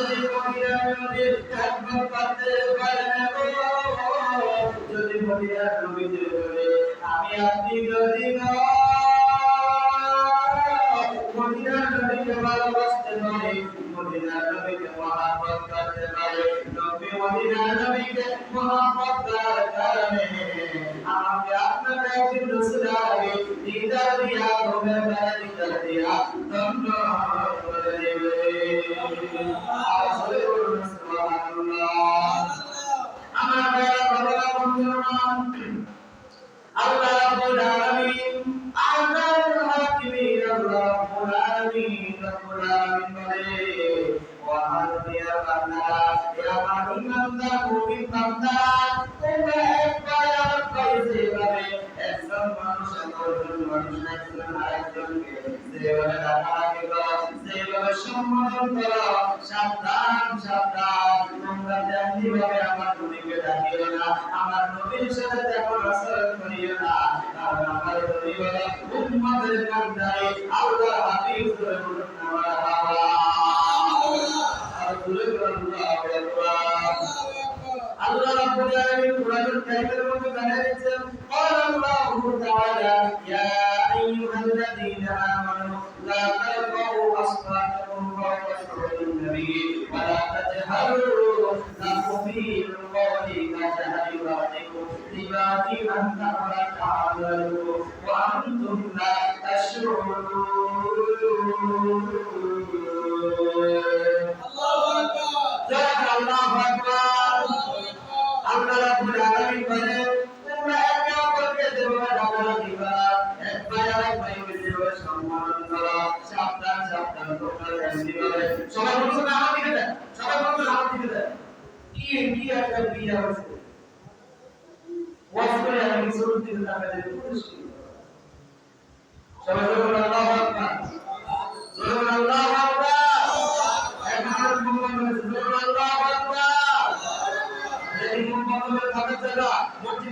যদি মদিনার নবীর খেদমত করতে পারেন যদি মদিনার নবীদের বলে আমি আপনি যদি মদিনার নবীকে ভালোবাসতে পারি মদিনার নবীকে মহাব্বত করতে পারি নবী মদিনার নবীকে মহাব্বত করার কারণে আমাকে আপনাকে একদিন রসুল আগে দিদার দিয়া ঘুমে বেড়া দিদার দিয়া দণ্ড করে দেবে সম্বোধন করো সাবধান সাবধান তোমরা তেমনি ভাবে আমার নবীকে ডাকিও না আমার নবীর সাথে তেমন আচরণ করিও না কারণ আমার নবী হলো উম্মতের কান্দারে আল্লাহ হাবিব করে বলুন আমার বাবা আর বলে আল্লাহু আকবার আল্লাহ রাব্বুল আলামিন কোরআনুল কারীমের মধ্যে জানিয়ে দিচ্ছেন قال الله تعالى يا ايها الذين امنوا لا ترفعوا اصواتكم فوق صوت النبي ولا تجهروا له بالقول كجهر بعضكم لبعض ان تعملوا وانتم لا تشعرون সবাই বলুন আল্লাহু আকবার বলুন আল্লাহু আকবার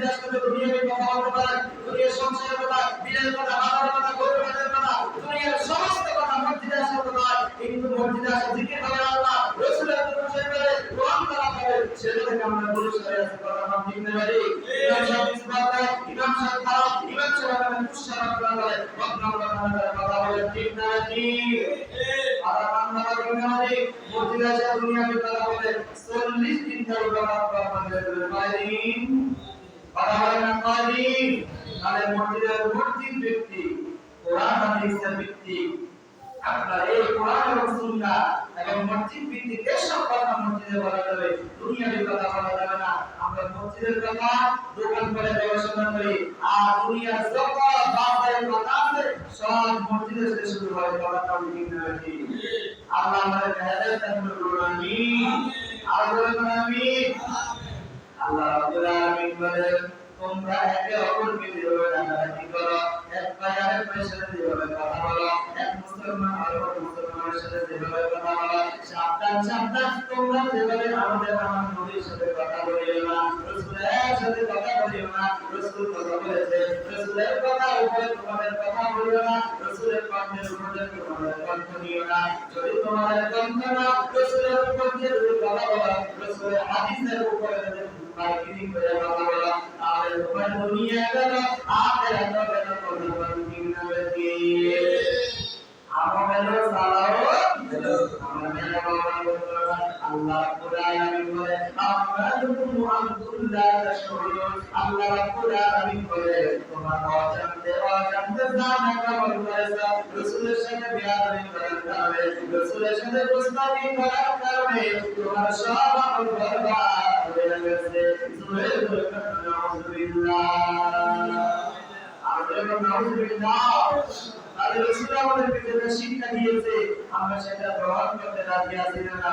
আসলে দুনিয়ার কথা পারেন দুনিয়ার সংসারের কথা বিলের কথা বলে 40 দিন বাইরিন তাহলে মসজিদের মসজিদ ব্যক্তি কথা বলা যাবে না। আমরা মসজিদের কথা দোকান করে গবেষণা করি, আর দুনিয়ার যত কথা সব মসজিদে থেকে শুরু হয় আল্লাহ আমাদের হেদায়েত দান করুন আমিন আল্লাহ তোমরা একে অপরকে যেভাবে ডাকাডাকি করো? এক ভাই আরেক ভাইয়ের সাথে যেভাবে কথা বলো? এক মুসলমান আরেক মুসলমানের সাথে যেভাবে কথা বলো? সাবধান সাবধান, তোমরা যেভাবে আমাদের আমার নবীর সাথে কথা বলিও না, রাসূলের সাথে কথা বলিও না, রাসূল কথা বলেছে, রাসূলের কথা উপরে তোমাদের কথা বলিও না, রাসূলের কণ্ঠের উপরে তোমাদের কণ্ঠ নিও না। যদি তোমাদের কণ্ঠ না, রাসূলের উপর দিয়ে যদি কথা বলো, রাসূলের হাদিসের উপরে মার্কেটিং করে কথা বলো তাহলে তোমার দুনিয়া কোনো আল্লাহ কুরআন বলে আমাদুকুম আব্দুল্লাহ তাশকুরুন আল্লাহ কুরআন বলে আমরা রসুল আমাদেরকে যেটা শিক্ষা দিয়েছে, আমরা সেটা গ্রহণ করতে রাজি আছি না।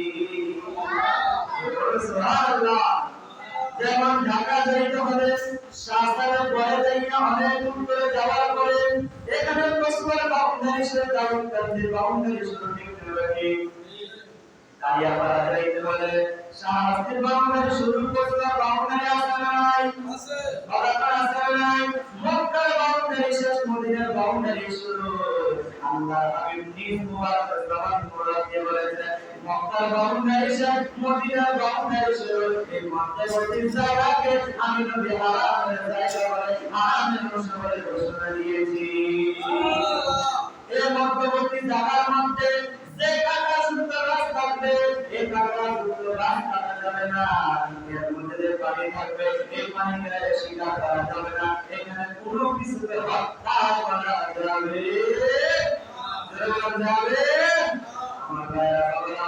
সুবহানাল্লাহ যেমন ঢাকা যাইতে হলে শাসনের পরে যাইয়া অনেক দূর করে যাওয়ার পরে এখানে কসবার বাউন্ডারি সে দাউদ কান্দির বাউন্ডারি শুরু দেখতে লাগে কালিয়াপাড়া যাইতে হলে শাহরাস্তির বাউন্ডারি শুরু কসবার বাউন্ডারি আছে না নাই বারাকার আছে না নাই মক্কার বাউন্ডারি শেষ মদিনার বাউন্ডারি শুরু আল্লাহ হাবিব নিজ মুবারক জবান মুবারক দিয়ে বলেছেন মক্কার বাউন্ডারি শেষ মদিনার বাউন্ডারি শুরু এই মধ্যবর্তী জায়গাকে আমি নবী হারামের জায়গা বলে হারামের ঘোষণা ঘোষণা দিয়েছি এই মধ্যবর্তী জায়গার মধ্যে যে কাটা সুন্দর গাছ থাকবে এই কাটা সুন্দর গাছ কাটা যাবে না এর মধ্যে যে পানি থাকবে এই পানি গেলে শিকার করা যাবে না এখানে কোনো কিছুতে হত্যা করা যাবে যাবে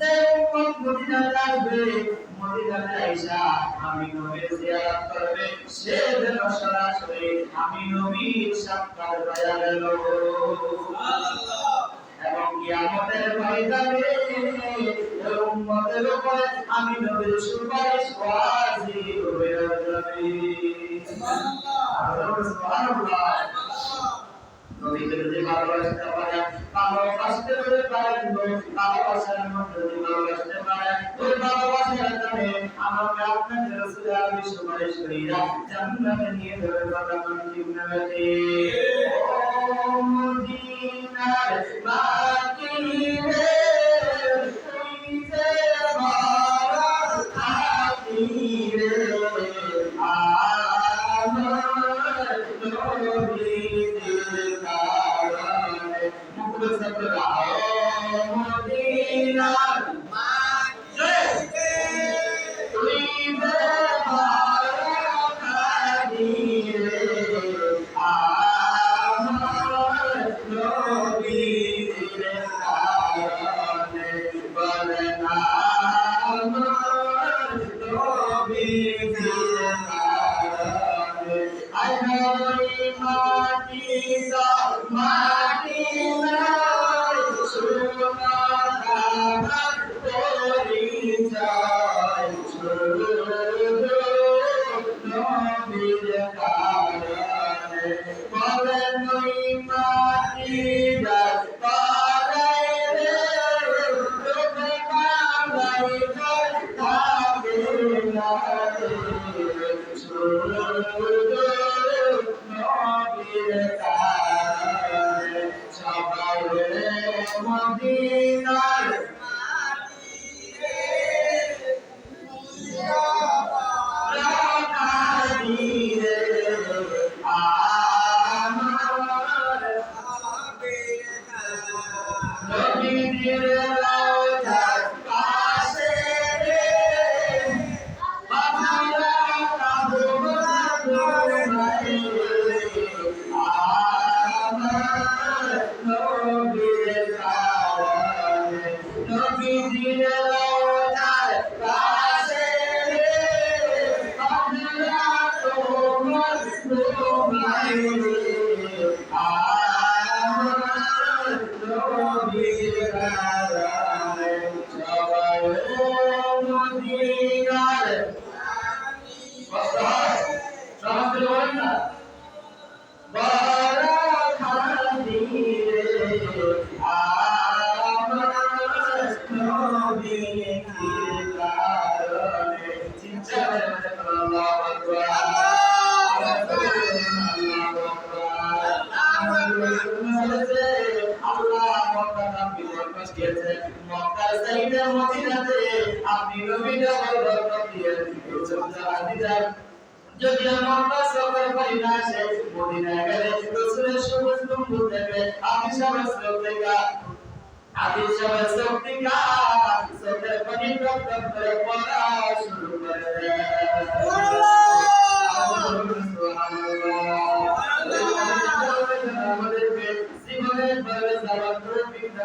যে উম্মত মদিনাতে আসবে মদিনাতে আইসা আমি নবীর জিয়ারত করবে সে যেন সরাসরি আমি নবীর সাক্ষাৎ পাওয়া গেল এবং কিয়ামতের ময়দানে উম্মতের উপরে আমি নবীর সুপারিশ ওয়াজিব হয়ে যাবে সুবহানাল্লাহ। নবীকে যদি ভালোবাসতে পারেন ভালোবাসতে যদি পারেন ভালোবাসার মধ্যে যদি ভালোবাসতে পারেন ওই ভালোবাসার কারণে আমাকে আপনাকে রসুল আরবি সুপারিশ করিয়া জান্নাতে নিয়ে যাবে কথা মন জিন্নাতে মদিনার বাকি রে। কারণে মুকুল আপনি নবীটা বরকত দিয়ে দিয়েছেন যদি আমরা সফর করি না সে মদিনা গেলে রসুলের সবুজ গম্বুজ দেখবে আমি সবাই শ্লোক দেখা আমি সবাই শ্লোক দেখা শ্লোকের পানি টপ টপ করে পড়া শুরু করে দেয় আল্লাহ!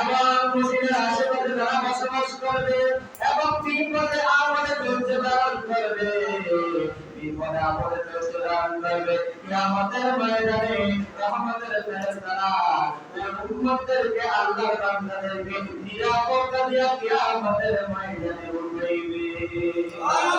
এবং মসজিদের আশেপাশে যারা বসবাস করবে এবং বিপদে আপদে ধৈর্য ধারণ করবে বিপদে আপদে ধৈর্য ধারণ করবে। কিয়ামতের ময়দানে রহমতের ফেরেশতারা ওই উম্মতদেরকে আল্লাহর বান্দাদেরকে নিরাপত্তা দিয়া কিয়ামতের ময়দানে উঠাইবে এখন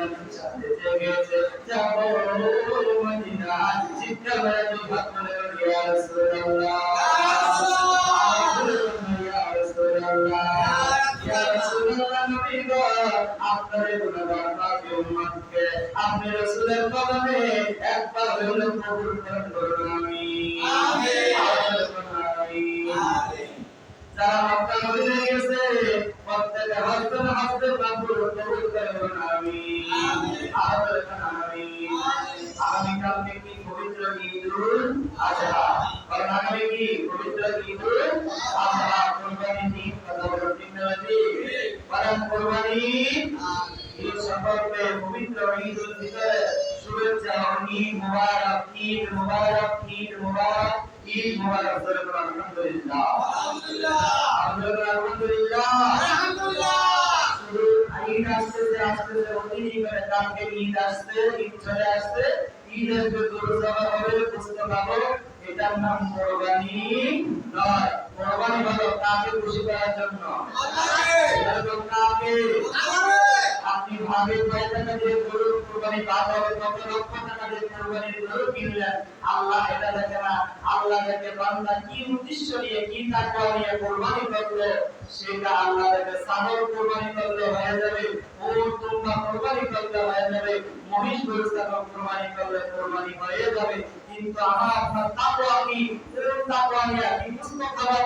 জেগেছে যাব মদিনা হায় হায় চিৎকার করে হাত তুলে ইয়া রাসূলুল্লাহ ইয়া ইয়া আপনি রাসূলের কদমে একবার হলেও কবুল করুন আমিন আমিন যারা মক্কা মদিনায় গেছে প্রত্যেকে হাসবেন হাসবেন কবুল কবুল করুন আমিন আর বলেন আমিন আগামী কালকে কি পবিত্র ঈদুল আজহা কারণ আগামী কি পবিত্র ঈদুল আজহা কোরবানি দিন কথা বলুন ঠিক না জি বলেন কোরবানি ঈদ সম্পর্কে পবিত্র ঈদুল ফিতর শুভেচ্ছা ও ঈদ মুবারক ঈদ মুবারক ঈদ মুবারক ঈদ মুবারক বলে বলুন আলহামদুলিল্লাহ আলহামদুলিল্লাহ করে ঈদ আসছে ঈদ চলে আসছে ঈদের যে দুর্যোগ হবে বুঝতে পারব এটার নাম কোরবানি নয়। কোরবানি হলো কাকে খুশি করার জন্য? কাকে? আপনি ভাবে কয় টাকা দিয়ে গরু কোরবানি বাদ হবে কত লক্ষ টাকা দিয়ে কোরবানির গরু কিনলেন? আল্লাহ এটা দেখে না। আল্লাহ দেখে বান্দা কি উদ্দেশ্য নিয়ে, কি তাকওয়া নিয়ে কোরবানি করল, সেটা আল্লাহ দেখে ছাগল কোরবানি করলে হয়ে যাবে ওট তোমরা কোরবানি করলে হয়ে যাবে, মহিষ গরু ছাগল কোরবানি করলে কোরবানি হয়ে যাবে। কিন্তু আমার আপনার তাকওয়া কি? এরকম তাকওয়া নিয়ে কি মুসলিম খাবার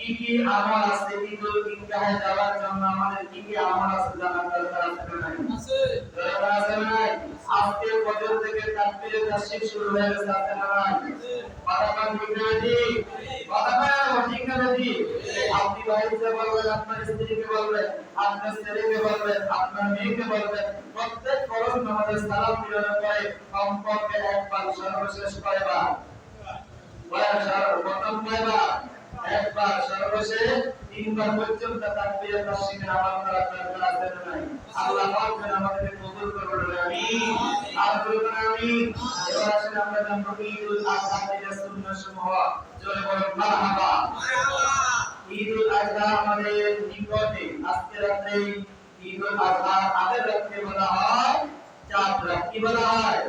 কি কি আমল আছে ঈদুল ইদগাহে যাওয়ার জন্য আমাদের কি কি আমল আছে জানার দরকার আছে না? দরকার আছে না? আজকে ফজর থেকে তাকবীরে তাশরিক শুরু হয়ে গেছে আছে না কান ঠিক না ঠিক? কথা ঠিক না ঠিক? আপনি বাড়িতে বলবেন আপনার স্ত্রীকে বলবেন আপনার ছেলেকে বলবেন আপনার মেয়েকে বলবেন প্রত্যেক ফরজ নামাজের সালাম ফিরানোর পরে কমপক্ষে একবার সর্বশেষ কয়বার প্রথম কয়বার একবার সর্বশেষ তিনবার পর্যন্ত তাকবীর তাশরিকের আমল করার দরকার আছে নাই আল্লাহ পাক যেন আমাদেরকে কবুল করুন আমিন আর বলুন আমিন এবার আসলে আমরা জানব ঈদুল আযহা এর সুন্নাহ সমূহ জোরে বলুন মারহাবা ঈদুল আযহা আমাদের নিকটে আজকে রাতে ঈদুল আযহা আগের রাতে বলা হয় চাঁদ রাত কি বলা হয়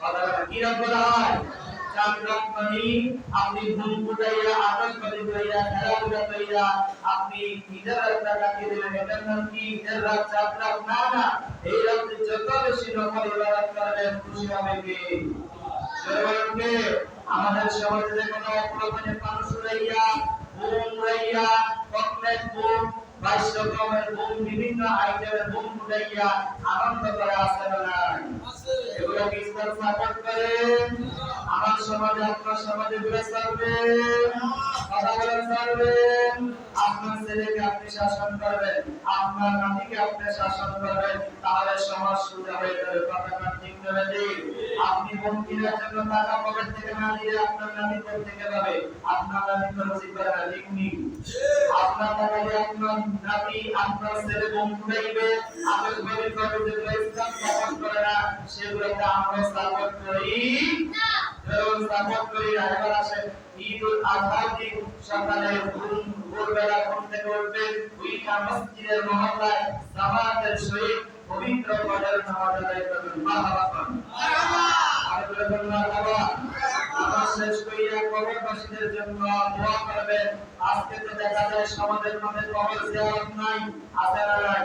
কথা কি রাত বলা হয় রাত মানে আপনি ঘুম ফুটাইয়া আকাশবাণী কইরা খেলাধুলা কইরা আপনি ঈদের রাতটা কাটিয়ে দিলেন, এটার নাম কি? ঈদের রাত চাঁদ না না। এই রাতে যত বেশি নকল ইবাদত করবেন, খুশি হবে কে? জোরে বলুন কে? আমাদের সমাজে কোনো প্রকারের মানুষ রইয়া বোম রইয়া চকলেট বোম বাইশ রকমের বোম বিভিন্ন আইটেমের আনন্দ করে আসে না করে? আমার সমাজে আপনার সমাজে ঘুরে চলবেন কথা বলে চলবেন আপনার ছেলেকে আপনি শাসন করবেন আপনার নাতিকে আপনি শাসন করবেন তাহলে সমাজ সোজা হয়ে যাবে কথাটা ঠিক করে দিন আপনি মন্ত্রীর জন্য টাকা পকেট থেকে না দিয়ে আপনার থেকে পাবে আপনার করে না ঠিক নেই আপনার আপনার নাতি আপনার ছেলে আপনার গরিব করবে যেগুলো ইসলাম সাপোর্ট করে না সেগুলোকে আমরা সাপোর্ট করি এবং সাপোর্ট করি না এবার আসে ঈদ উল আজহার দিন সকালে ঘুম, ভোরবেলা ঘুম থেকে উঠবে উইটা মসজিদের মহল্লায় জামাতের সহিত পবিত্র ফজর নামাজ আদায় করবেন। মারহাবা আর বলবেন মারহাবা। আমার শেষ কইয়া কবরবাসীদের জন্য দোয়া করবেন। আজকে তো দেখা যায় সমাজের মধ্যে কবর জিয়ারত নাই না নাই।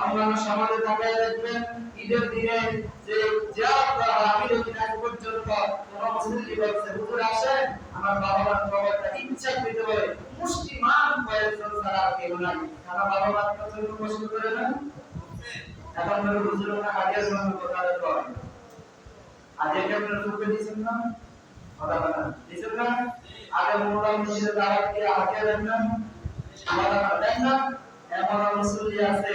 অন্যান্য সমাজে তাকায় দেখবেন, ঈদের দিনে যে জিয়ারত করা হয়, আমি যদি আজ পর্যন্ত কোন মুসলিম বলছে, হুজুর আসেন আমার বাবা মার খবরটা ইচ্ছা পেতে বলে মুষ্টিমান কয়েকজন ছাড়া আর কেউ নাই। আমার বাবা মার কথা কষ্ট করে না এখন মেরে হুজুর ওনা হাজির জন্য কথা কয় আজকে কেমন রূপে দিছেন না? কথা বলা দিছেন না? আগে মোরা মসজিদে দাওয়াত দিয়ে আগে দেন না? কথা দেন না? এমন মুসল্লি আছে।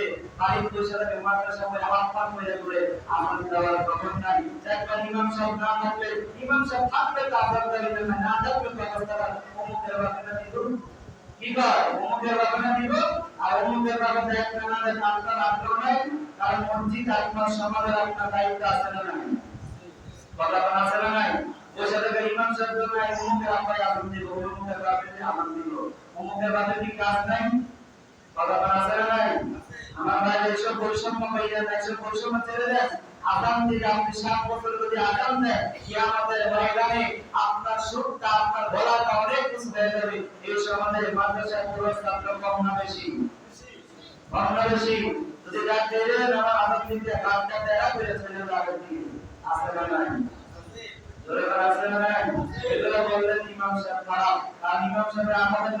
আছে বাড়ির বসে থাকে মাদ্রাসা করে হাত পাক করে করে আমার দেওয়ার খবর নাই। একবার ইমাম সাহেব না থাকলে, ইমাম সাহেব থাকলে তো আজাদ দিবেন না না থাকলে তো অবস্থা অমুকের বাবাকে দিব কি অমুকের বাবাকে দিব আর অমুকের বাবাকে একটা না আপনার আগ্রহ নাই। কারণ মসজিদ আপনার সমাজের আপনার দায়িত্ব আছে না নাই? কথা আছে না নাই? বসে থেকে ইমাম সাহেব নাই। অমুকের আব্বাই আগুন দিব, অমুকের বাবাকে আগুন দিব। অমুকের বাবাকে কি কাজ নাই? কথা আছে না। নাই আমার ভাই এইসব বৈষম্য পাইয়া না এইসব বৈষম্য ছেড়ে দেন। আগাম দিকে আপনি সাত বছর যদি আগাম দেন, কিয়ামতের ময়দানে আপনার সুখটা, আপনার ভোলাটা অনেক কিছু হয়ে যাবে। এই সমাজে মাদ্রাসায় পুরস্কার কম না বেশি? কম না বেশি? যদি ডাক দিলেন আমার আগাম দিকে কাজটা দেয়া করে চলে যাবে কি না নাই? আমাদের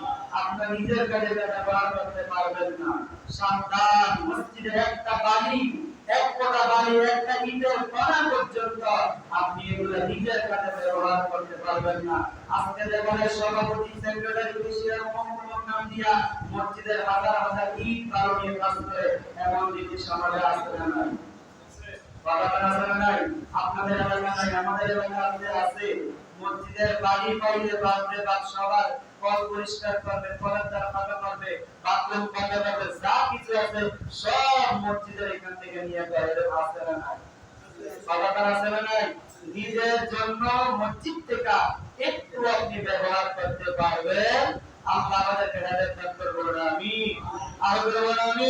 আপনার নিজের কাজে ব্যবহার করতে পারবেন না। সাবধান মসজিদের একটা বালি, এক ফোঁটা বালি, একটা ইটের কণা পর্যন্ত আপনি এগুলো নিজের কাজে ব্যবহার করতে পারবেন না। আজকে দেবের সভাপতি, সেক্রেটারি বিশিয়ার মোহাম্মদ নাম দিয়া মসজিদের হাজার হাজার ইট নিয়ে কাজ করে, এমন জিনিস সমাজে আসতে না আপনাদের এলাকা নাই, আমাদের এলাকাতে আছে। মসজিদের বাড়ি পাইলে বাপরে বাপ সবার কল পরিষ্কার করবে কলের দ্বারা পাকা করবে, বাথরুম পাকা করবে, যা কিছু আছে সব মসজিদের এখান থেকে নিয়ে বাইরে আসে না নাই? সবাকার আছে না নাই? নিজের জন্য মসজিদ থেকে একটু আপনি ব্যবহার করতে পারবেন। আল্লাহ আমাদের হেদায়েত দান করবে বলুন আমি আর বলুন আমি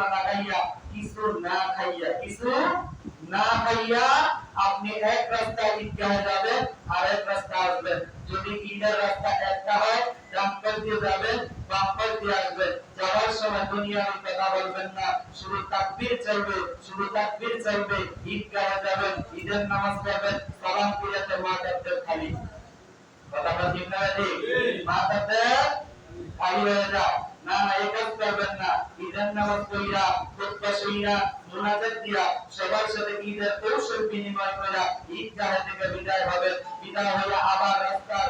সুরমা লাগাইয়া কিছু না খাইয়া কিছু না খাইয়া আপনি এক রাস্তা ঈদগাহে যাবেন আর এক রাস্তা আসবেন। যদি ঈদের রাস্তা একটা হয় ডান দিয়ে যাবেন বাম দিয়ে আসবেন। যাওয়ার সময় দুনিয়ার কথা বলবেন না। শুধু তাকবীর চলবে, শুধু তাকবীর চলবে। ঈদগাহে যাবেন, ঈদের নামাজ পড়বেন, সালাম ফিরাতে মা কাপতে খালি। কথাটা ঠিক না মা কাপতে খালি হয়ে যাও। না এই কাজ করবেন না, ঈদের নামাজ পড়িয়া খুতবা শুনিয়া, মুনাজাত দিয়া, সবার সাথে ঈদের কৌশল বিনিময় করিয়া ঈদগাহে থেকে বিদায় হবেন বিদায় হইয়া আবার রাস্তার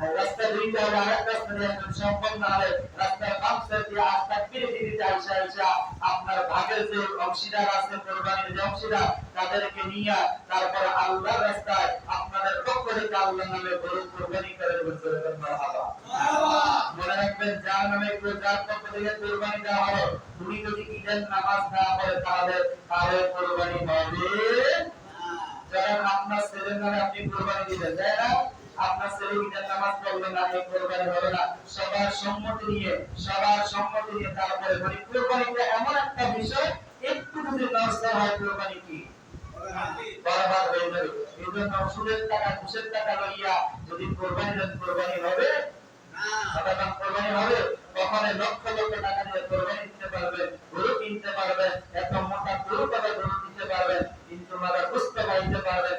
রাস্তা দুইটা হলে আরেক রাস্তা দিয়ে একদম সম্পন্ন হবে রাস্তার বাম সাইড দিয়ে আস্তা ফিরে দিতে আইসা আইসা আপনার ভাগের যে অংশীদার আছে, কোরবানির যে অংশীদার, তাদেরকে নিয়ে তারপর আল্লাহর রাস্তায় আপনাদের পক্ষ থেকে আল্লাহ নামে গরু কোরবানি করে বলতে মারহাবা। মনে রাখবেন, যার নামে যার পক্ষ থেকে কোরবানি দেওয়া হলো উনি যদি ঈদের নামাজ না পড়ে, তাহলে তাহলে কোরবানি হবে যখন আপনার ছেলের নামে আপনি কোরবানি দিবেন, তাই না? আপনার ছেলে ঈদের নামাজ পড়বে না এই কোরবানি হবে না, সবার সম্মতি নিয়ে, সবার সম্মতি নিয়ে তারপরে মানে কোরবানিটা এমন একটা বিষয়, একটু যদি নষ্ট হয় কোরবানি কি? হয়ে যাবে। টাকা, ঘুষের টাকা লইয়া যদি কোরবানি কোরবানি হবে? কোরবানি হবে? তখন লক্ষ লক্ষ টাকা দিয়ে কোরবানি দিতে পারবেন গরু কিনতে এত মোটা গরু গরু দিতে কিন্তু মারা বুঝতে পাইতে পারবেন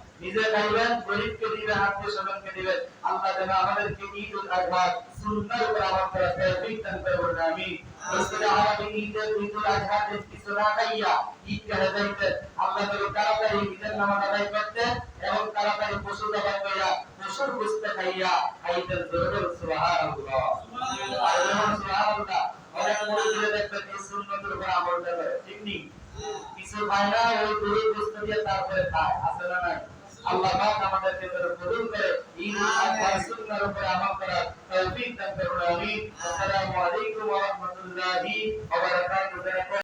নিজে খাইবেন গরিবকে দিবেন, আত্মীয় স্বজনকে দিবেন, আল্লাহ যেন আমাদেরকে ঈদ উল আজহা সুন্নার উপর আমল করার তৌফিক দান করে বলুন, আমিন। রসুল আমাদের ঈদের ঈদ উল আজহা দিন কিছু না খাইয়া ঈদ গাহে যাইতেন আল্লাহ যেন তাড়াতাড়ি ঈদের নামাজ আদায় করতেন এবং তাড়াতাড়ি পশু জবাই করিয়া পশুর গোশত খাইয়া খাইতেন। জোরে সুবহানাল্লাহ। যেমন সুবহানাল্লাহ। অনেক দেখবেন এই সুন্নতের উপর আমলটা করে, ঠিক নেই? কিছু খায় না, ওই গরুর গোশত দিয়ে তারপরে খায়, আছে না নাই? আল্লাহ পাক আমাদেরকে কবুল করে ঈমান আল সুন্নাহর উপর আমল করার তৌফিক দান করুন, আমিন। আসসালামু আলাইকুম ওয়া রাহমাতুল্লাহি ওয়া বারাকাতুহু।